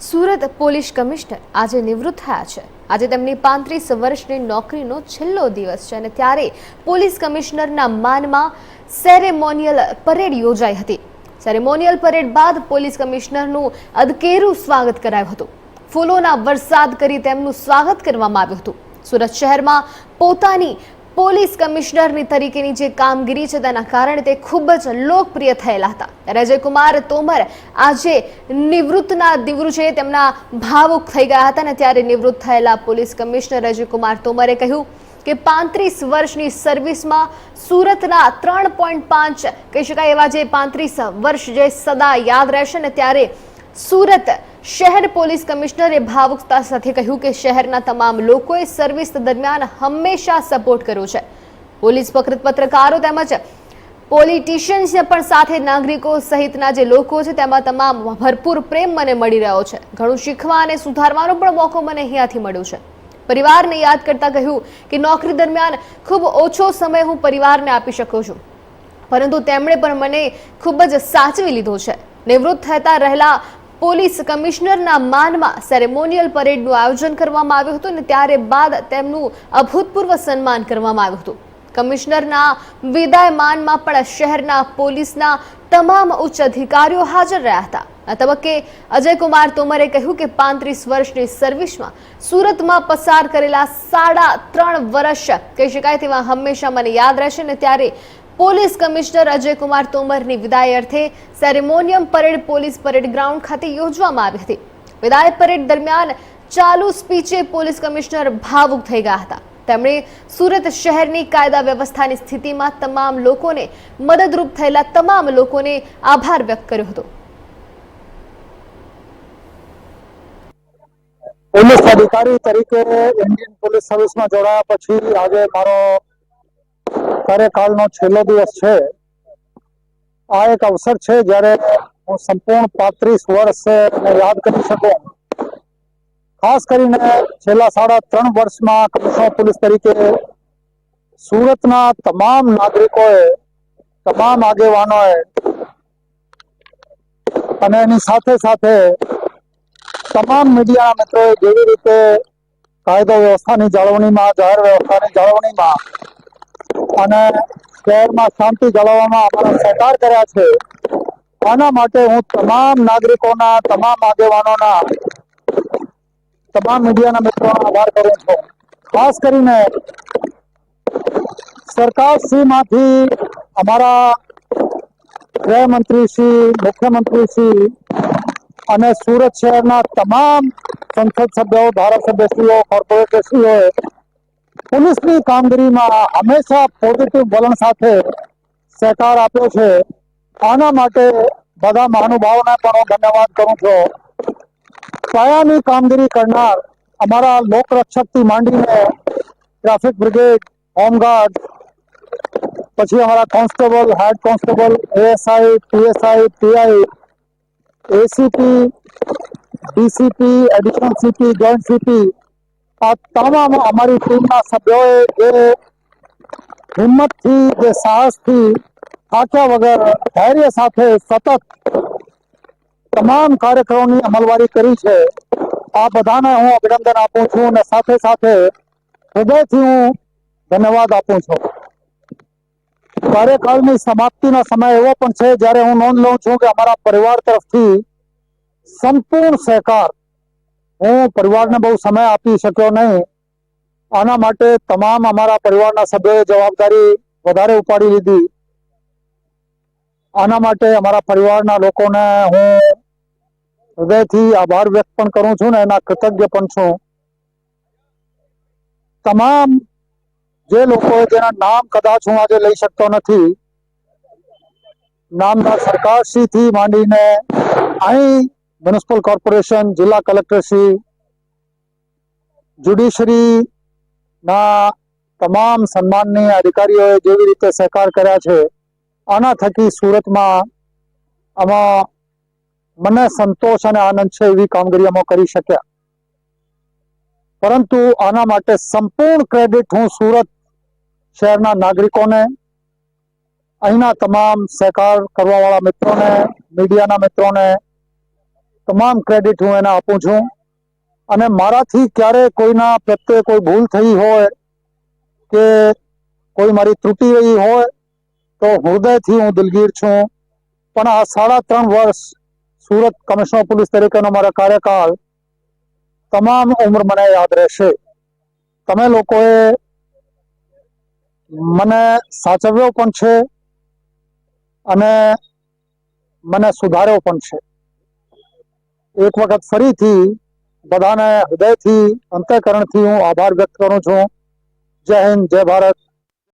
Surat police commissioner આજે નિવૃત્ત થયા છે. આજે તેમની પાંત્રીસ વર્ષની નોકરીનો છેલ્લો દિવસ છે અને ત્યારે પોલીસ કમિશનરના માનમાં સેરેમોનિયલ પરેડ યોજાઈ હતી. સેરેમોનિયલ પરેડ બાદ પોલીસ કમિશનરનું અદકેરું સ્વાગત કરાયું હતું. ફૂલોના વરસાદ કરી તેમનું સ્વાગત કરવામાં આવ્યું હતું. સુરત શહેરમાં પોતાની પોલીસ કમિશનરની તરીકેની જે કામગીરી છે તેના કારણે તે ખૂબ જ લોકપ્રિય થયેલા હતા. રજયકુમાર તોમર આજે નિવૃત્તના દિવસે તેમના ભાવુક થઈ ગયા હતા અને ત્યારે નિવૃત્ત થયેલા પોલીસ કમિશનર રજયકુમાર તોમરે કહ્યું કે પાંત્રીસ વર્ષની સર્વિસમાં સુરતના ત્રણ પોઈન્ટ પાંચ, કહી શકાય એવા જે પાંત્રીસ વર્ષ જે સદા યાદ રહેશે ને ત્યારે સુરત શહેર પોલીસ કમિશનરે ભાવુકતા સાથે કહ્યું કે શહેરના તમામ લોકોએ સર્વિસ દરમિયાન હંમેશા સપોર્ટ કર્યો છે. પોલીસ પત્ર- પત્રકારો તેમજ પોલિટિશિયન્સ પણ સાથે નાગરિકો સહિતના જે લોકો છે તેમાં તમામ ભરપૂર પ્રેમ મને મળી રહ્યો છે. ઘણું શીખવા અને સુધારવાનો પણ મોકો મને અહીંયાથી મળ્યો છે. પરિવારને યાદ કરતા કહ્યું કે નોકરી દરમિયાન ખૂબ ઓછો સમય હું પરિવારને આપી શકું છું. પરંતુ તેમણે પણ મને ખૂબ જ સાચવી લીધો છે. નિવૃત્ત થતા રહેલા પોલીસ કમિશનરના માનમાં સેરેમોનિયલ પરેડનું આયોજન કરવામાં આવ્યું હતું અને ત્યારે બાદ તેમનું અભૂતપૂર્વ સન્માન કરવામાં આવ્યું હતું. કમિશનરના વિદાય માનમાં પણ શહેરના પોલીસના તમામ ઉચ્ચ અધિકારીઓ હાજર રહ્યા હતા. આ તબક્કે અજયકુમાર તોમરે કહ્યું કે પાંત્રીસ વર્ષની સર્વિસમાં સુરતમાં પસાર કરેલા સાડા ત્રણ વર્ષ, કહી શકાય તેવા હંમેશા મને યાદ રહેશે ને ત્યારે પોલીસ કમિશનર અજયકુમાર તોમરની વિદાય અર્થે ceremonial parade police parade ground ખાતે યોજવામાં આવી હતી. વિદાય પરેડ દરમિયાન ચાલુ સ્પીચે પોલીસ કમિશનર ભાવુક થઈ ગયા હતા. તેમણે સુરત શહેરની કાયદા વ્યવસ્થાની સ્થિતિમાં તમામ લોકોને મદદરૂપ થયેલા તમામ લોકોને આભાર વ્યક્ત કર્યો હતો. પોલીસ અધિકારી તરીકે ઇન્ડિયન પોલીસ સર્વિસમાં જોડાયા પછી આજે મારો કાર્યકાળનો છેલ્લો દિવસ છે. આ એક અવસર છે જ્યારે હું સંપૂર્ણ પાંત્રીસ વર્ષ યાદ કરી શકું. ખાસ કરીને છેલ્લા સાડા ત્રણ વર્ષમાં કમિશનર પોલીસ તરીકે સુરતના તમામ નાગરિકોએ, તમામ આગેવાનોએ અને એની સાથે સાથે તમામ મીડિયાના મિત્રોએ જેવી રીતે કાયદો વ્યવસ્થાની જાળવણીમાં, જાહેર વ્યવસ્થાની જાળવણીમાં અને શહેરમાં શાંતિ જાળવવામાં અમારા સહકાર કર્યા છે. આના માટે હું તમામ નાગરિકોના, તમામ આગેવાનોના, તમામ મીડિયાના મિત્રોનો આભાર કરું છું. ખાસ કરીને સરકારશ્રીમાંથી અમારા ગૃહમંત્રી શ્રી, મુખ્યમંત્રી શ્રી અને સુરત શહેરના તમામ સંસદ સભ્યો, ધારાસભ્યશ્રીઓ કોર્પોરેટરશ્રીઓએ પોલીસની કામગીરીમાં હંમેશા પોઝિટિવ વલણ સાથે સહકાર આપ્યો છે. આના માટે બધા મહાનુભાવોને પણ હું ધન્યવાદ કરું છું. પાયાની કામગીરી કરનાર અમારા લોકરક્ષકથી માંડીને ટ્રાફિક બ્રિગેડ, હોમગાર્ડ, પછી અમારા constable head constable, ASI, PSI, PI, ACP, DCP, additional CP, joint CP આ તમામ અમારી ટીમના સભ્યોએ જે હિંમતથી, જે સાહસથી થાક્યા વગર ધૈર્ય સાથે સતત તમામ કાર્યક્રમોની અમલવારી કરી છે. આ બધાને હું અભિનંદન આપું છું અને સાથે સાથે હૃદયથી હું ધન્યવાદ આપું છું. કાર્યકાળની સમાપ્તિનો સમય એવો પણ છે, જ્યારે હું નોંધ લઉં છું કે અમારા પરિવાર તરફથી સંપૂર્ણ સહકાર હું પરિવારને બહુ સમય આપી શક્યો નહીં. આના માટે તમામ અમારા પરિવારના સભ્યોએ જવાબદારી વધારે ઉપાડી લીધી. આના માટે અમારા પરિવારના લોકોને હું હૃદયથી આભાર વ્યક્ત પણ કરું છું ને એના કૃતજ્ઞ પણ છું. તમામ જે લોકો જેના નામ કદાચ હું આજે લઈ શકતો નથી નામદાર સરકારશ્રીથી માંડીને અહીં મ્યુનિસિપલ કોર્પોરેશન જિલ્લા કલેક્ટરશ્રી જ્યુડિશરીના તમામ સન્માનની અધિકારીઓએ જેવી રીતે સહકાર કર્યા છે, આના થકી સુરતમાં આમાં મને સંતોષ અને આનંદ છે એવી કામગીરી અમે કરી શક્યા. પરંતુ આના માટે સંપૂર્ણ ક્રેડિટ હું સુરત શહેરના નાગરિકોને, અહીંના તમામ સહકાર કરવાવાળા મિત્રોને, મીડિયાના મિત્રોને તમામ ક્રેડિટ હું એને આપું છું. અને મારાથી ક્યારે કોઈના પ્રત્યે કોઈ ભૂલ થઈ હોય કે કોઈ મારી ત્રુટિ રહી હોય તો હૃદયથી હું દિલગીર છું. પણ આ સાડા ત્રણ વર્ષ સુરત કમિશનર પોલીસ તરીકેનો મારો કાર્યકાળ તમામ ઉંમર મને યાદ રહેશે. તમે લોકોએ મને સાચવ્યો પણ છે અને મને સુધાર્યો પણ છે. એક વખત ફરીથી બધાને હૃદયથી, અંતઃકરણથી હું આભાર વ્યક્ત કરું છું. જય હિન્દ, જય ભારત.